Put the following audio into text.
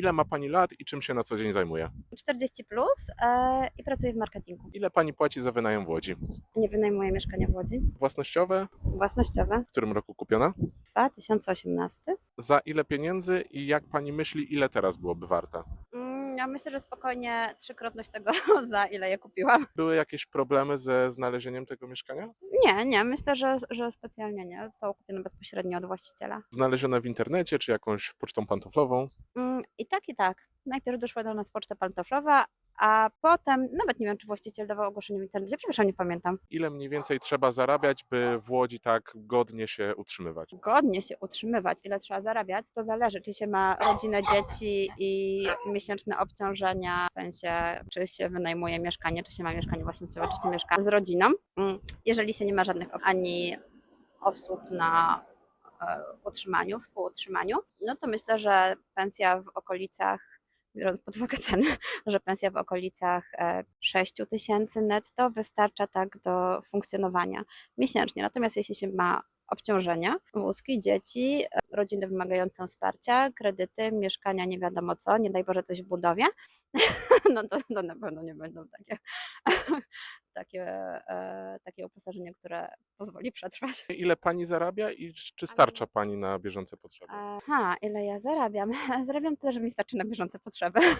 Ile ma Pani lat i czym się na co dzień zajmuje? 40 plus e, i pracuję w marketingu. Ile Pani płaci za wynajem w Łodzi? Nie wynajmuję mieszkania w Łodzi. Własnościowe? Własnościowe. W którym roku kupiona? 2018. Za ile pieniędzy i jak Pani myśli, ile teraz byłoby warta? Mm, Ja myślę, że spokojnie trzykrotność tego, za ile je kupiłam. Były jakieś problemy ze znalezieniem tego mieszkania? Nie, nie, myślę, że, że specjalnie nie. Zostało kupione bezpośrednio od właściciela. Znalezione w internecie czy jakąś pocztą pantoflową? Mm, I tak, i tak. Najpierw doszła do nas poczta pantoflowa, a potem, nawet nie wiem, czy właściciel dawał ogłoszenie w internecie, przepraszam, nie pamiętam. Ile mniej więcej trzeba zarabiać, by w Łodzi tak godnie się utrzymywać? Godnie się utrzymywać, ile trzeba zarabiać, to zależy, czy się ma rodzinę, dzieci i miesięczne obciążenia, w sensie, czy się wynajmuje mieszkanie, czy się ma mieszkanie własnościowe, czy się mieszka z rodziną. Mm, Jeżeli się nie ma żadnych ani osób na e, utrzymaniu, współutrzymaniu, no to myślę, że pensja w okolicach, biorąc pod uwagę ceny, że pensja w okolicach e, 6 tysięcy netto wystarcza tak do funkcjonowania miesięcznie. Natomiast jeśli się ma obciążenia, wózki, dzieci, e, rodziny wymagające wsparcia, kredyty, mieszkania, nie wiadomo co, nie daj Boże coś w budowie, no to, to na pewno nie będą takie, takie, e, takie uposażenie, które pozwoli przetrwać. Ile Pani zarabia i czy starcza Pani na bieżące potrzeby? Aha, ile ja zarabiam? Zarabiam tyle, że mi starczy na bieżące potrzeby.